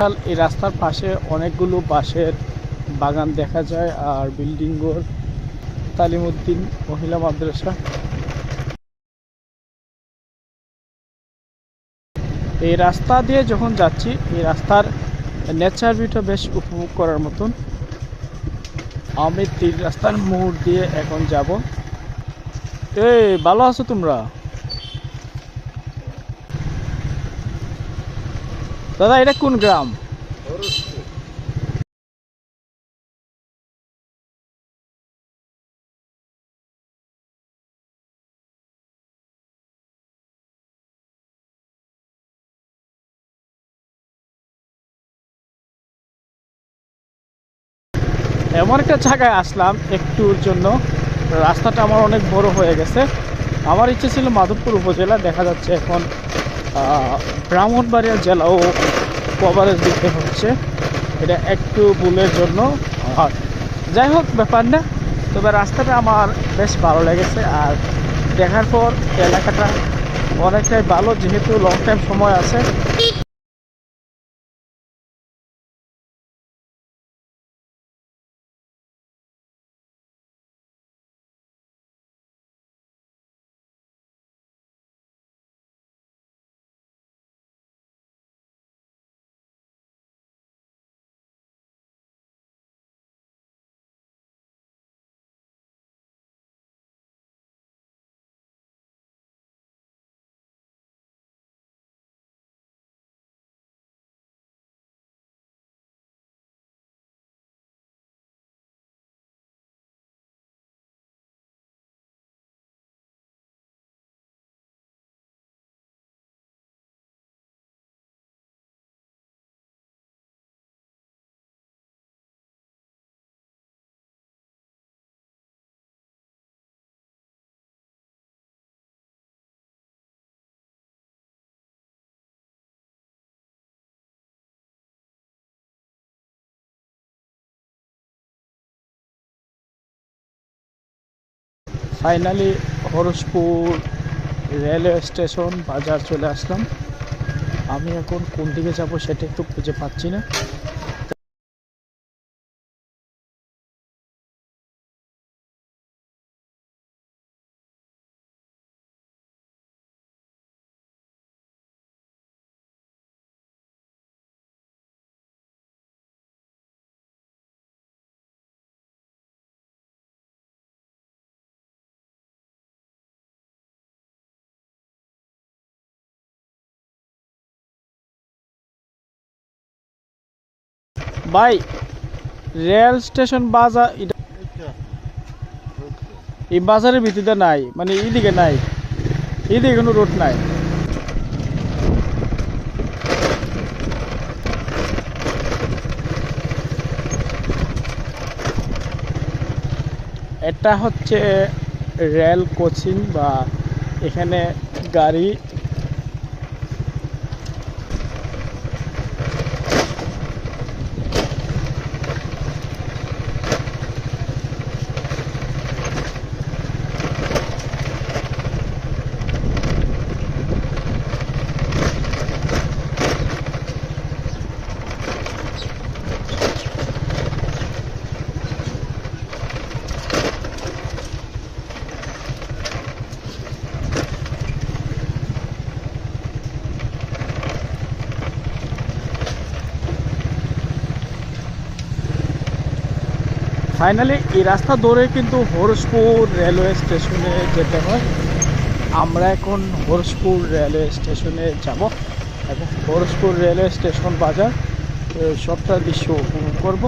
এই রাস্তার পাশে অনেকগুলো বাঁশের বাগান দেখা যায় আর বিল্ডিং ঘর তালিমউদ্দিন মহিলা মাদ্রাসা। এই রাস্তা দিয়ে যখন যাচ্ছি, এই রাস্তার নেচার ভিউটা বেশ উপভোগ করার মতন। আমি তিন রাস্তার মোড় দিয়ে এখন যাব। এই, ভালো আছো তোমরা? দাদা, এটা কোন গ্রাম? এমন একটা জায়গায় আসলাম একটুর জন্য। রাস্তাটা আমার অনেক বড় হয়ে গেছে। আমার ইচ্ছে ছিল মাধবপুর উপজেলা, দেখা যাচ্ছে এখন ব্রাহ্মণবাড়িয়া জেলাও কভারেজ দিতে হচ্ছে। এটা একটু ভুলের জন্য। আর যাই হোক, ব্যাপার না। তবে রাস্তাটা আমার বেশ ভালো লেগেছে। আর দেখার পর এলাকাটা অনেকটাই ভালো, যেহেতু লং টাইম সময় আছে। ফাইনালি হরসপুর রেলওয়ে স্টেশন বাজার চলে আসলাম। আমি এখন কোন দিকে যাব সেটা একটু খুঁজে পাচ্ছি না। ভাই, রেল স্টেশন বাজার এই বাজারের ভিতরে নাই মানে এইদিকে নাই। এইদিকে কোনো রোড নাই। এটা হচ্ছে রেল কোচিং বা এখানে গাড়ি ফাইনালি এই রাস্তা ধরে কিন্তু হরসপুর রেলওয়ে স্টেশনে যেতে হয়। আমরা এখন হরসপুর রেলওয়ে স্টেশনে যাব এবং হরসপুর রেলওয়ে স্টেশন বাজার সবটা দৃশ্য উপভোগ করব।